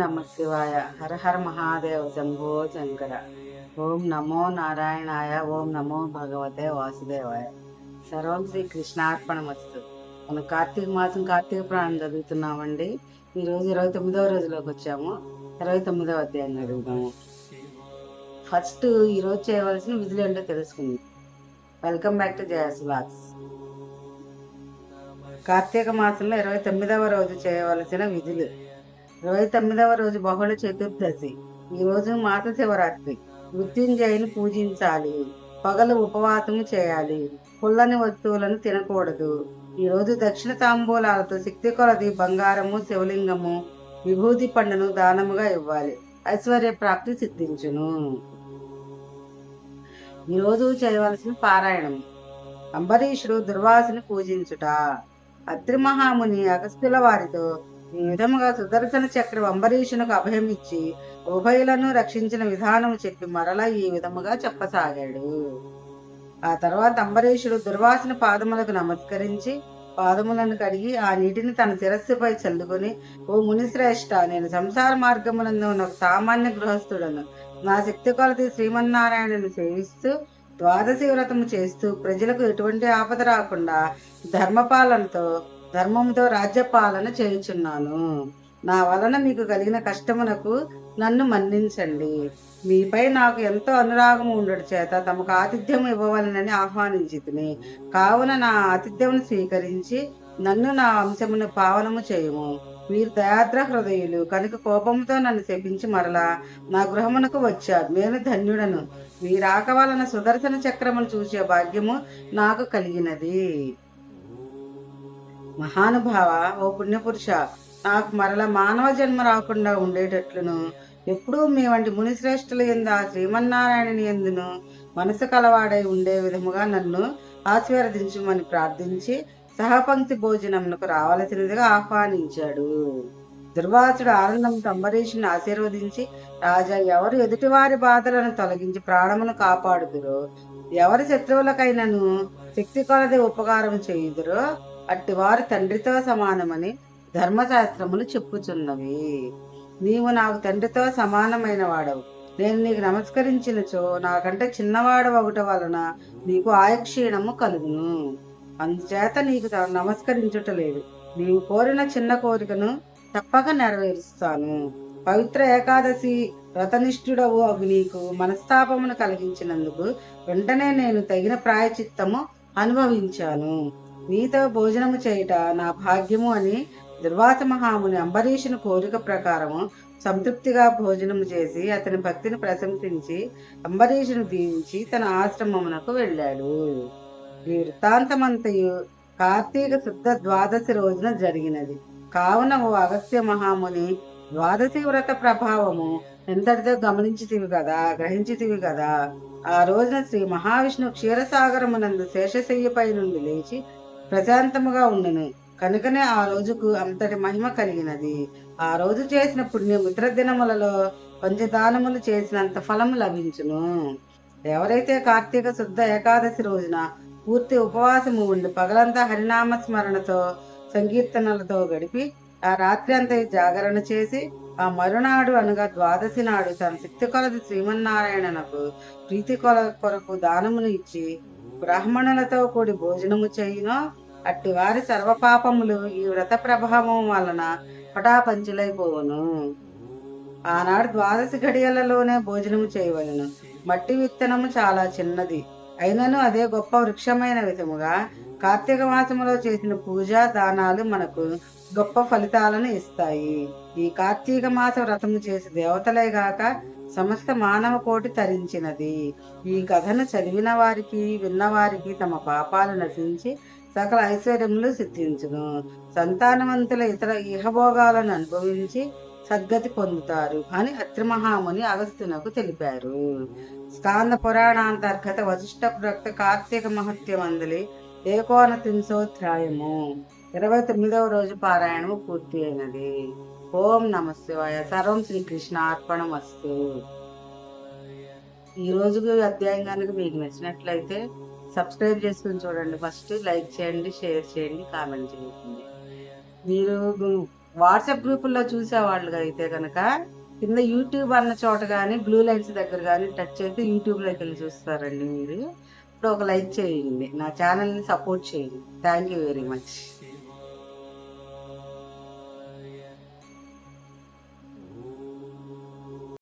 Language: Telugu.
నమ శివాయ హర హర మహాదేవ శంభో శంకర ఓం నమో నారాయణాయ ఓం నమో భగవతే వాసుదేవాయ సర్వం శ్రీ కృష్ణార్పణమస్తు మనం కార్తీక మాసం కార్తీక ప్రాణం చదువుతున్నామండి. ఈరోజు ఇరవై తొమ్మిదవ రోజులోకి వచ్చాము. ఇరవై తొమ్మిదవ అధ్యాయం చదువుతాము ఫస్ట్ ఈరోజు చేయవలసిన విధులు ఏంటో తెలుసుకుంది. Welcome back to Jaya's blogs Karthika మాసంలో ఇరవై తొమ్మిదవ రోజు చేయవలసిన విధులు. ఇరవై తొమ్మిదవ రోజు బహుళ చతుర్దశి. ఈ రోజు మాత శివరాత్రి. మృత్యుంజయుని పూజించాలి. పగలు ఉపవాసము చేయాలి. పుల్లని వస్తువులను తినకూడదు. ఈ రోజు దక్షిణ తాంబూలాలతో శక్తి కొలది బంగారము శివలింగము విభూతి పండును దానముగా ఇవ్వాలి. ఐశ్వర్య ప్రాప్తి సిద్ధించును. ఈ రోజు చేయవలసిన పారాయణం. అంబరీషుడు దుర్వాసుని పూజించుట. అత్రి మహాముని అగస్త్యుల వారితో ఈ విధముగా సుదర్శన చక్రం అంబరీషునకు అభయం ఇచ్చి ఉభయులను రక్షించిన విధానము చెప్పి మరలా ఈ విధముగా చెప్పసాగాడు. ఆ తర్వాత అంబరీషుడు దుర్వాసన పాదములకు నమస్కరించి పాదములను కడిగి ఆ నీటిని తన శిరస్సుపై చల్లుకొని ఓ మునిశ్రేష్ట నేను సంసార మార్గమునందు ఉన్న ఒక సామాన్య గృహస్థుడను నా శక్తి కొలది శ్రీమన్నారాయణను సేవిస్తూ ద్వాదశి వ్రతము చేస్తూ ప్రజలకు ఎటువంటి ఆపద రాకుండా ధర్మపాలనతో ధర్మంతో రాజ్యపాలన చేయుచున్నాను. నా వలన మీకు కలిగిన కష్టమునకు నన్ను మన్నించండి. మీపై నాకు ఎంతో అనురాగము ఉండడు చేత తమకు ఆతిథ్యం ఇవ్వవలనని ఆహ్వానించి కావున నా ఆతిథ్యమును స్వీకరించి నన్ను నా వంశమును పావనము చేయము. మీరు దయాద్ర హృదయులు కనుక కోపంతో నన్ను శపించి మరలా నా గృహమునకు వచ్చారు. నేను ధన్యుడను. మీ రాక వలన సుదర్శన చక్రమును చూసే భాగ్యము నాకు కలిగినది. మహానుభావ ఓ పుణ్యపురుష నాకు మరల మానవ జన్మ రాకుండా ఉండేటట్లును. ఎప్పుడూ మీ వంటి మునిశ్రేష్ఠుల ఎందు ఆ శ్రీమన్నారాయణుని ఎందును మనసు కలవాడై ఉండే విధముగా నన్ను ఆశీర్వదించమని ప్రార్థించి సహపంక్తి భోజనమునకు రావలసినదిగా ఆహ్వానించాడు. దుర్వాసుడు ఆనందంతో అంబరీషుని ఆశీర్వదించి రాజా ఎవరు ఎదుటివారి బాధలను తొలగించి ప్రాణమును కాపాడుదురో ఎవరి శత్రువులకైనను శక్తి కొలది ఉపకారం చేయుదురో అట్టి వారు తండ్రితో సమానమని ధర్మశాస్త్రములు చెప్పుచున్నవి. నీవు నాకు తండ్రితో సమానమైన వాడవు. నేను నీకు నమస్కరించినచో నాకంటే చిన్నవాడు ఒకటి వలన నీకు ఆయక్షీణము కలుగును. అందుచేత నీకు త- నమస్కరించుట లేదు. నీవు కోరిన చిన్న కోరికను తప్పక నెరవేరుస్తాను. పవిత్ర ఏకాదశి వ్రతనిష్ఠుడవు అగు నీకు మనస్తాపమును కలిగించినందుకు వెంటనే నేను తగిన ప్రాయచిత్తము అనుభవించాను. నీతో భోజనము చేయుట నా భాగ్యము అని దుర్వాత మహాముని అంబరీషుని కోరిక ప్రకారము సంతృప్తిగా భోజనము చేసి అతని భక్తిని ప్రశంసించి అంబరీషుని దీవించి తన ఆశ్రమమునకు వెళ్ళాడు. ఈ వృత్తాంతమంతయు కార్తీక శుద్ధ ద్వాదశి రోజున జరిగినది. కావున ఓ అగస్త్య మహాముని ద్వాదశి వ్రత ప్రభావము ఎంతటితో గమనించితివి కదా గ్రహించితివి కదా ఆ రోజున శ్రీ మహావిష్ణు క్షీరసాగరమునందు శేషశయ్యపై నుండి లేచి ప్రశాంతముగా ఉండును. కనుకనే ఆ రోజుకు అంతటి మహిమ కలిగినది. ఆ రోజు చేసిన పుణ్యం ఇతర దినములలో పంచదానములు చేసినంత ఫలము లభించును. ఎవరైతే కార్తీక శుద్ధ ఏకాదశి రోజున పూర్తి ఉపవాసము ఉండి పగలంతా హరినామ స్మరణతో సంకీర్తనలతో గడిపి ఆ రాత్రి అంతా జాగరణ చేసి ఆ మరునాడు అనగా ద్వాదశి నాడు తన శక్తి కొలది శ్రీమన్నారాయణనకు ప్రీతి కొల కొరకు దానమును ఇచ్చి బ్రాహ్మణులతో కూడి భోజనము చేయునో అట్టి వారి సర్వపాపములు ఈ వ్రత ప్రభావం వలన పటాపంచులైపోవును ఆనాడు ద్వాదశి గడియలలోనే భోజనము చేయవలను. మట్టి విత్తనము చాలా చిన్నది. అయినను అదే గొప్ప వృక్షమైన విధముగా కార్తీక మాసములో చేసిన పూజ దానాలు మనకు గొప్ప ఫలితాలను ఇస్తాయి. ఈ కార్తీక మాస వ్రతము చేసి దేవతలే గాక సమస్త మానవ కోటి తరించినది. ఈ కథను చదివిన వారికి విన్నవారికి తమ పాపాలు నశించి సకల ఐశ్వర్యములు సిద్ధించును. సంతానవంతుల ఇతర ఇహభోగాలను అనుభవించి సద్గతి పొందుతారు అని అత్రిమహాముని అగస్త్యునకు తెలిపారు. స్కాంద పురాణాంతర్గత వశిష్ట ప్రక్త కార్తీక మహత్యం అందలి ఏకోన త్రింశోధ్యాయము ఇరవై తొమ్మిదవ రోజు పారాయణము పూర్తి అయినది. ఓం నమ శివాయ. సర్వం శ్రీకృష్ణ అర్పణం వస్తు ఈ రోజు అధ్యాయం కనుక మీకు నచ్చినట్లయితే సబ్స్క్రైబ్ చేసుకుని చూడండి. ఫస్ట్ లైక్ చేయండి షేర్ చేయండి కామెంట్ చేయండి. మీరు వాట్సాప్ గ్రూపుల్లో చూసేవాళ్ళు అయితే కనుక కింద యూట్యూబ్ అన్న చోట కానీ బ్లూ లైన్స్ దగ్గర కానీ టచ్ చేస్తే యూట్యూబ్లోకి వెళ్ళి చూస్తారండి మీరు. ఇప్పుడు ఒక లైక్ చేయండి. నా ఛానల్ని సపోర్ట్ చేయండి. Thank you very much